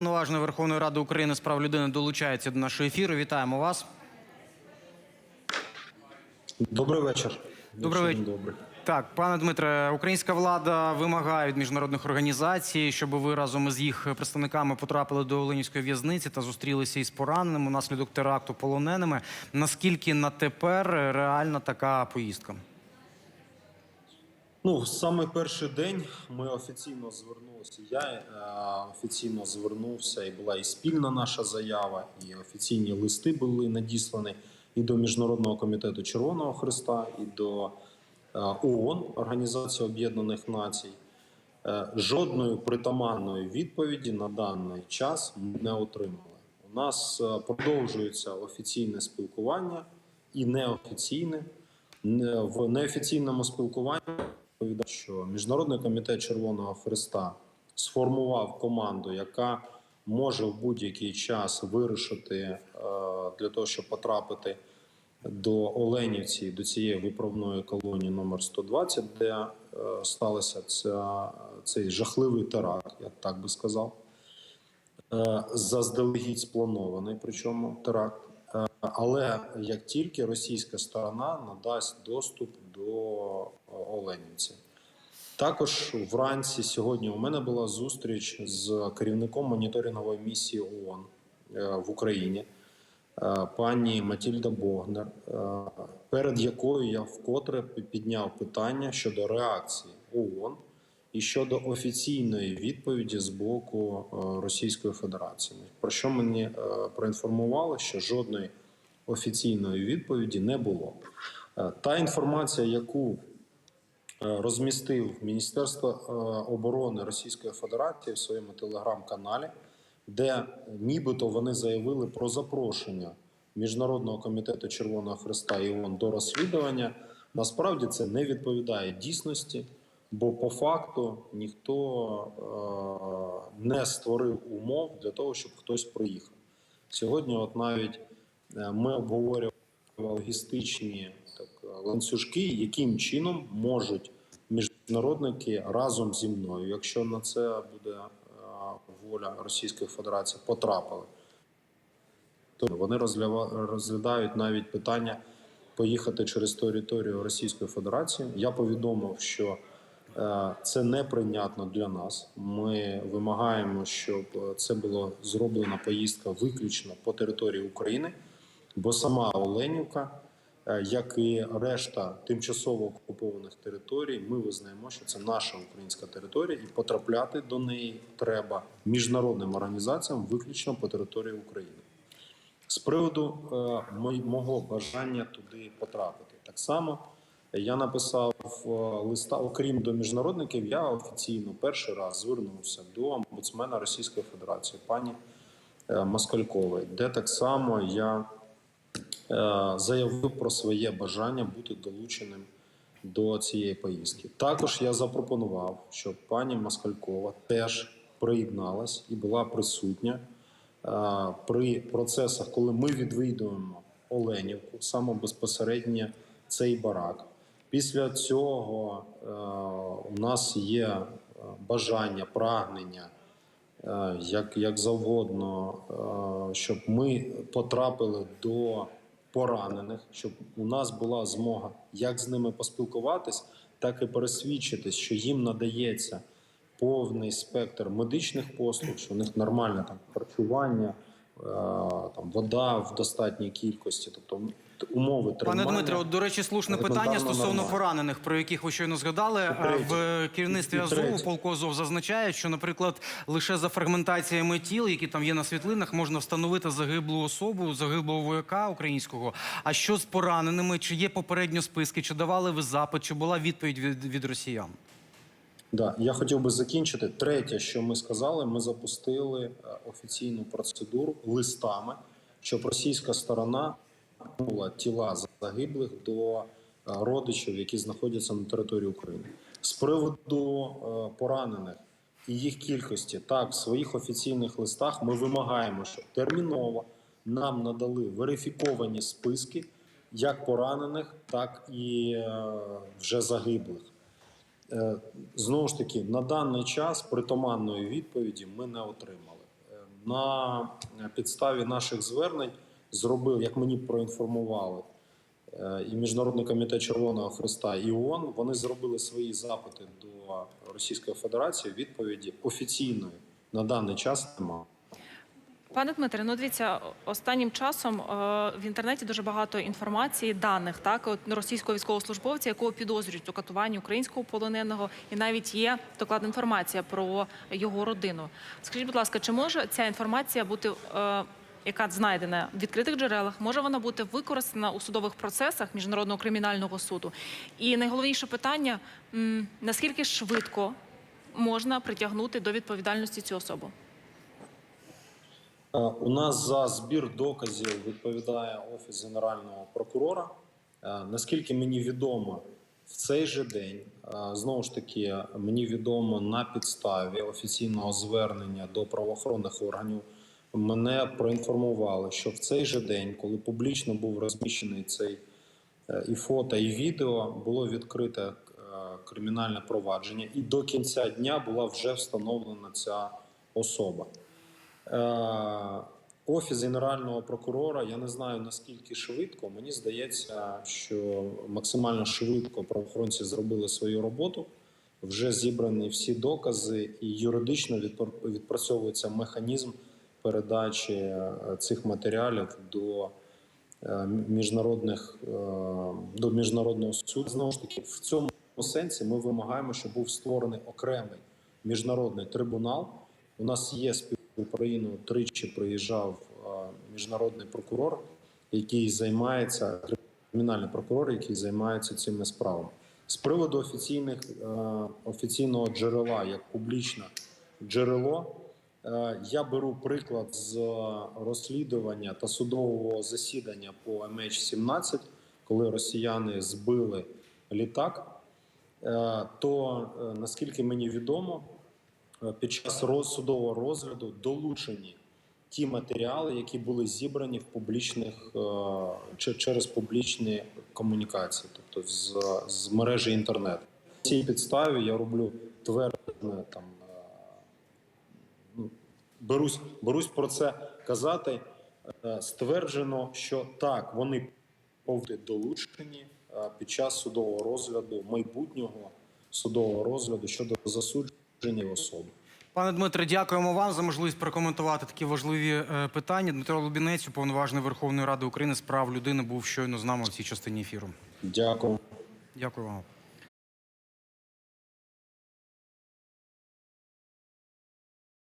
Повноважної Верховної Ради України з прав людини долучається до нашого ефіру. Вітаємо вас. Добрий вечір. Добрий вечір. Добрий. Так, пане Дмитре, українська влада вимагає від міжнародних організацій, щоб ви разом із їх представниками потрапили до Оленівської в'язниці та зустрілися із пораненими внаслідок теракту полоненими. Наскільки на тепер реальна така поїздка? Ну, саме перший день ми офіційно звернулися. Я е, офіційно звернувся, і була і спільна наша заява, і офіційні листи були надіслані і до Міжнародного комітету Червоного Христа, і до е, ООН, Організації Об'єднаних Націй. Е, жодної притаманної відповіді на даний час не отримали. У нас е, продовжується офіційне спілкування і неофіційне. Не- В неофіційному спілкуванні відповідає, що Міжнародний комітет Червоного Христа сформував команду, яка може в будь-який час вирушити е, для того, щоб потрапити до Оленівці, до цієї виправної колонії номер 120, де е, сталося ця, цей жахливий теракт, я так би сказав. Е, заздалегідь спланований, причому теракт. Але як тільки російська сторона надасть доступ до Оленівці. Також вранці сьогодні у мене була зустріч з керівником моніторингової місії ООН е, в Україні, е, пані Матільда Богнер, е, перед якою я вкотре підняв питання щодо реакції ООН і щодо офіційної відповіді з боку Російської Федерації. Про що мені проінформували, що жодної офіційної відповіді не було. Та інформація, яку розмістив Міністерство е, оборони Російської Федерації в своєму телеграм-каналі, де нібито вони заявили про запрошення Міжнародного комітету Червоного Христа і ООН до розслідування. Насправді це не відповідає дійсності, бо по факту ніхто е, не створив умов для того, щоб хтось приїхав. Сьогодні, от навіть е, ми обговорювали логістичні так, ланцюжки, яким чином можуть міжнародники разом зі мною, якщо на це буде е, воля Російської Федерації, потрапили. То вони розглядають навіть питання поїхати через територію Російської Федерації. Я повідомив, що е, це неприйнятно для нас. Ми вимагаємо, щоб е, це було зроблена поїздка виключно по території України, бо сама Оленівка, як і решта тимчасово окупованих територій, ми визнаємо, що це наша українська територія, і потрапляти до неї треба міжнародним організаціям виключно по території України. З приводу е, мого бажання туди потрапити, так само я написав е, листа, окрім до міжнародників, я офіційно перший раз звернувся до омбудсмена Російської Федерації, пані е, Москалькової, де так само я е, заявив про своє бажання бути долученим до цієї поїздки. Також я запропонував, щоб пані Москалькова теж приєдналась і була присутня е, при процесах, коли ми відвідуємо Оленівку, саме безпосередньо цей барак. Після цього е, у нас є е, бажання, прагнення е, як, як завгодно, е, щоб ми потрапили до поранених, щоб у нас була змога як з ними поспілкуватись, так і пересвідчитись, що їм надається повний спектр медичних послуг, що у них нормальне там харчування, е, там вода в достатній кількості, тобто умови Пане тримання. Дмитре, от, до речі, слушне питання стосовно нормально. поранених, про яких ви щойно згадали. В керівництві Азову полку Азов зазначають, що, наприклад, лише за фрагментаціями тіл, які там є на світлинах, можна встановити загиблу особу, загиблого вояка українського. А що з пораненими? Чи є попередньо списки? Чи давали ви запит? Чи була відповідь від, від росіян? Да, я хотів би закінчити. Третє, що ми сказали, ми запустили е, офіційну процедуру листами, щоб російська сторона тіла загиблих до е, родичів, які знаходяться на території України. З приводу е, поранених і їх кількості, так в своїх офіційних листах ми вимагаємо, щоб терміново нам надали верифіковані списки як поранених, так і е, вже загиблих. Знову ж таки, на даний час притаманної відповіді ми не отримали. На підставі наших звернень зробив, як мені проінформували, е, і Міжнародний комітет Червоного Христа і ООН, вони зробили свої запити до Російської Федерації. Відповіді офіційної на даний час немає. Пане Дмитре, ну дивіться, останнім часом е, в інтернеті дуже багато інформації, даних так от російського військовослужбовця, якого підозрюють у катуванні українського полоненого, і навіть є докладна інформація про його родину. Скажіть, будь ласка, чи може ця інформація бути, е, яка знайдена в відкритих джерелах, може вона бути використана у судових процесах міжнародного кримінального суду? І найголовніше питання: наскільки швидко можна притягнути до відповідальності цю особу? Е, У нас за збір доказів відповідає офіс генерального прокурора. Е, Наскільки мені відомо, в цей же день е, знову ж таки мені відомо на підставі офіційного звернення до правоохоронних органів. Мене проінформували, що в цей же день, коли публічно був розміщений цей е, і фото, і відео, було відкрите е, кримінальне провадження, і до кінця дня була вже встановлена ця особа. Е, Офіс генерального прокурора, я не знаю наскільки швидко. Мені здається, що максимально швидко правоохоронці зробили свою роботу. Вже зібрані всі докази, і юридично відпрацьовується механізм передачі е, цих матеріалів до е, міжнародних е, до міжнародного суду. Знову ж таки, в цьому сенсі ми вимагаємо, щоб був створений окремий міжнародний трибунал. У нас є спів Україну тричі приїжджав міжнародний прокурор, який займається кримінальний прокурор, який займається цими справами. З приводу офіційних офіційного джерела як публічне джерело. Е, Я беру приклад з розслідування та судового засідання по MH17, коли росіяни збили літак. Е, То е, наскільки мені відомо, Е, під час роз- судового розгляду долучені ті матеріали, які були зібрані в публічних е, через публічні комунікації, тобто з, з мережі інтернет. На цій підставі я роблю твердження там. Берусь, берусь про це казати. Е, Стверджено, що так, вони повинні долучені е, під час судового розгляду, майбутнього судового розгляду щодо засудження особи. Пане Дмитре, дякуємо вам за можливість прокоментувати такі важливі е, питання. Дмитро Лубінець, уповноважений Верховної Ради України з прав людини, був щойно з нами в цій частині ефіру. Дякую. Дякую вам.